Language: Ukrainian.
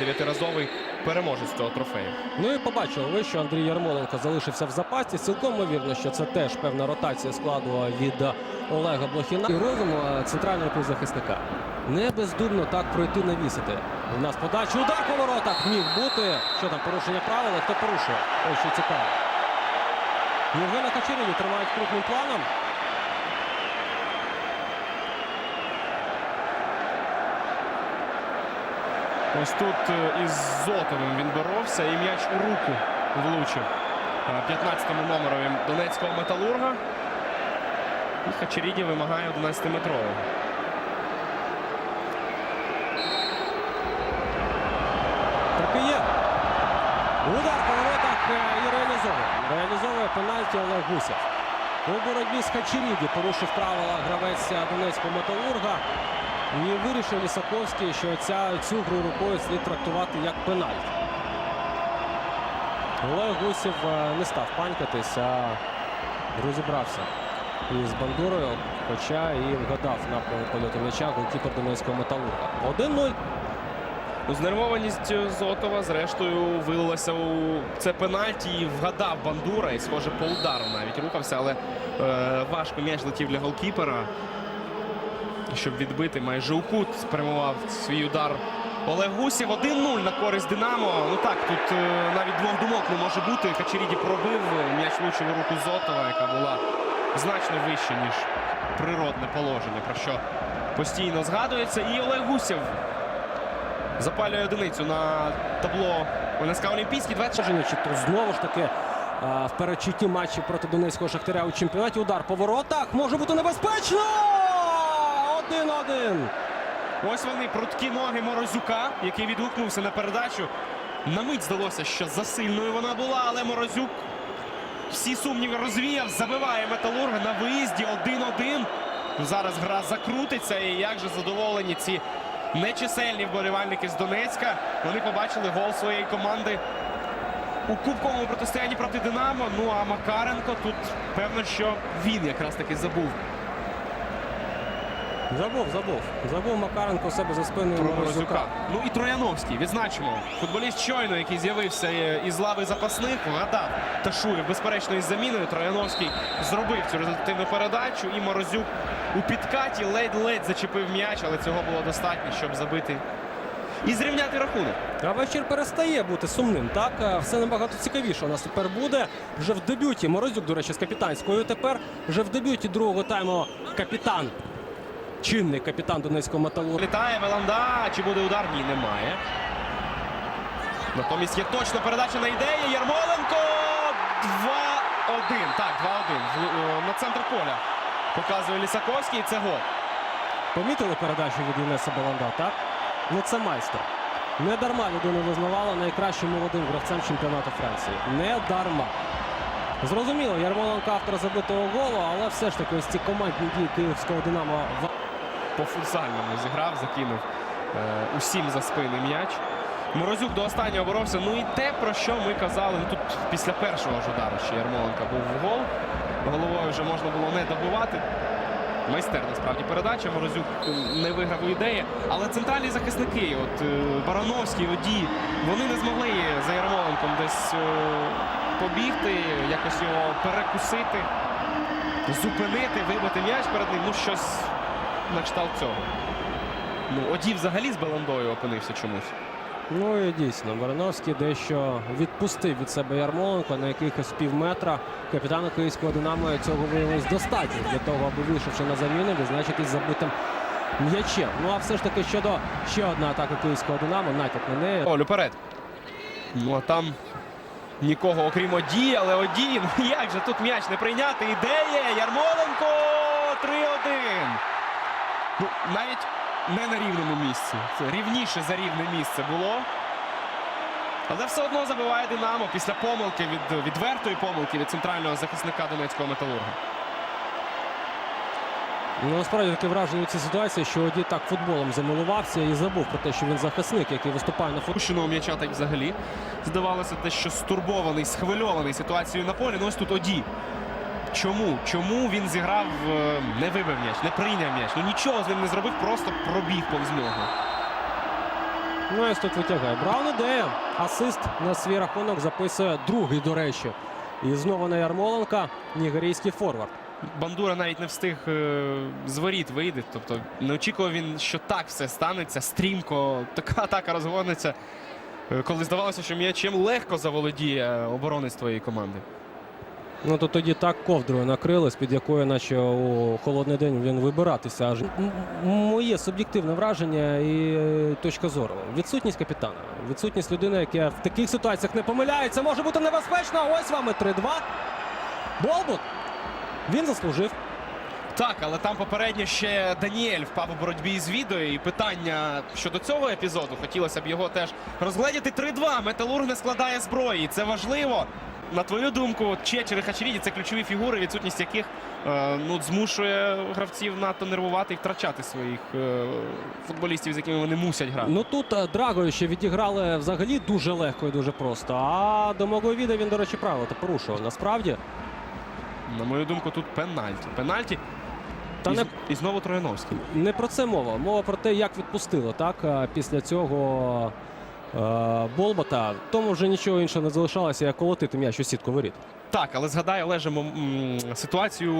дев'ятиразовий переможець цього трофею. Ну і побачили ви, що Андрій Ярмоленко залишився в запасі. Цілком ймовірно, що це теж певна ротація складу від Олега Блохіна. І розум е, центрального півзахисника. Не бездумно так пройти навісити. У нас подача. Удар по воротах міг бути. Що там порушення правил? Хто порушує? Ось що цікаво. Євгена Хачеріні тримають крупним планом. Ось тут е, із Зотовим він боровся і м'яч у руку влучив е, 15-му номерові донецького металурга. І Хачеріді вимагає 11-метрового. Так і є. Удар по воротах е, і реалізовує. Реалізовує пенальті Олег Гусєв. У боротьбі з Хачеріді порушив правила гравець Донецького металурга. І вирішив Лісаковський, що ця, цю гру рукою слід трактувати як пенальті. Олег Гусєв е, не став панькатись, а розібрався із бандурою, хоча і вгадав напрямок польоту м'яча голкіпер Донецького металурга. 1-0. Ну, Знервованість Зотова, зрештою, вилилася у це пенальті і вгадав Бандура. І, схоже, по удару навіть рухався, але е, важко м'яч летів для голкіпера. Щоб відбити майже у кут спрямував свій удар Олег Гусєв. 1-0 на користь Динамо. Ну так, тут е, навіть двох думок не може бути. Хачеріді пробив, м'яч влучив у руку Зотова, яка була значно вище, ніж природне положення, про що постійно згадується. І Олег Гусєв запалює одиницю на табло НСК Олімпійський. 20 Саджені, чи то знову ж таки в передчутті матчів проти Донецького Шахтаря у чемпіонаті. Удар по воротах може бути небезпечно. 1-1. Ось вони прудкі ноги Морозюка, який відгукнувся на передачу. На мить здалося, що засильною вона була, але Морозюк всі сумніви розвіяв, забиває металурга на виїзді 1-1. Зараз гра закрутиться. І як же задоволені ці нечисельні вболівальники з Донецька. Вони побачили гол своєї команди у кубковому протистоянні проти Динамо. Ну а Макаренко тут певно, що він якраз таки забув Забув, забув. Забув Макаренко у себе за спиною про Морозюка. Ну і Трояновський, відзначимо. Футболіст щойно, який з'явився е, із лави запасних, вгадав Ташуєв, безперечно, із заміною. Трояновський зробив цю результативну передачу. І Морозюк у підкаті ледь-ледь зачепив м'яч, але цього було достатньо, щоб забити і зрівняти рахунок. А вечір перестає бути сумним. Так, Е, все набагато цікавіше у нас тепер буде. Вже в дебюті Морозюк, до речі, з капітанською. Тепер вже в дебюті другого тайму капітан. Чинний капітан Донецького металурга. Літає Веланда. Чи буде удар? Ні, немає. Натомість є точна передача на ідеї. Ярмоленко 2-1. Так, 2-1. Е, На центр поля показує Лісаковський. і Це гол. Помітили передачу від Інеса Баланда, так? Ну це майстер. Не дарма людину визнавала найкращим молодим гравцем чемпіонату Франції. Не дарма. Зрозуміло, Ярмоленко автор забитого голу, але все ж таки ось ці командні дії київського Динамо По футзальному зіграв, закинув е, усім за спини м'яч. Морозюк до останнього боровся. Ну і те, про що ми казали. Ну, тут після першого ж удару ще Ярмоленка був в гол. Головою вже можна було не добивати. Майстерна справді передача. Морозюк не виграв у ідеї. Але центральні захисники, от е, Барановський, Одій, вони не змогли за Ярмоленком десь е, побігти, якось його перекусити, зупинити, вибити м'яч перед ним. Ну щось на кшталт цього. Ну, Одій взагалі з Беландою опинився чомусь. Ну і дійсно, Барановський дещо відпустив від себе Ярмоленко на якихось пів метра. Капітану київського Динамо цього виявилось достатньо для того, аби вийшовши на заміну, відзначитись забитим м'ячем. Ну а все ж таки щодо ще одна атака київського Динамо, натяк на неї. Оль, уперед. Ну а там нікого, окрім Одії, але Одій, ну як же тут м'яч не прийняти? Ідея! Ярмоленко 3-1. Ну, навіть не на рівному місці. Це рівніше за рівне місце було. Але все одно забиває Динамо після помилки від відвертої помилки від центрального захисника Донецького металурга. Ну, насправді таке враження у цій ситуації, що Оді так футболом замилувався і забув про те, що він захисник, який виступає на футболі. М'яча так взагалі. Здавалося, те, що стурбований, схвильований ситуацією на полі. Ну ось тут Оді. Чому? Чому він зіграв, е, не вибив м'яч, не прийняв м'яч? Ну нічого з ним не зробив, просто пробіг повз нього. Ну, ось тут витягає. Браун ідея. Асист на свій рахунок записує другий, до речі. І знову на Ярмоленка нігерійський форвард. Бандура навіть не встиг е, з воріт вийти. Тобто не очікував він, що так все станеться. Стрімко така атака розгониться. е, Коли здавалося, що м'ячем легко заволодіє оборонець твоєї команди. Ну то тоді так ковдрою накрили, з-під якої, наче у холодний день він вибиратися. Аж моє суб'єктивне враження і е, точка зору. Відсутність капітана, відсутність людини, яка в таких ситуаціях не помиляється, може бути небезпечно. Ось вами 3-2. Болбут. Він заслужив. Так, але там попередньо ще Даніель впав у боротьбі з відео. І питання щодо цього епізоду хотілося б його теж розгледіти. 3-2. Металург не складає зброї. Це важливо. На твою думку, Чечер і Хачеріді це ключові фігури, відсутність яких е, ну, змушує гравців надто нервувати і втрачати своїх е, футболістів, з якими вони мусять грати. Ну тут е, Драгою ще відіграли взагалі дуже легко і дуже просто. А до мого відео він, до речі, правило то порушував. Насправді. На мою думку, тут пенальті. Пенальті Та і, не і знову Трояновський. Не про це мова. Мова про те, як відпустило так після цього е, Болбота. Тому вже нічого іншого не залишалося, як колотити м'яч у сітку воріт. Так, але згадай Олеже ситуацію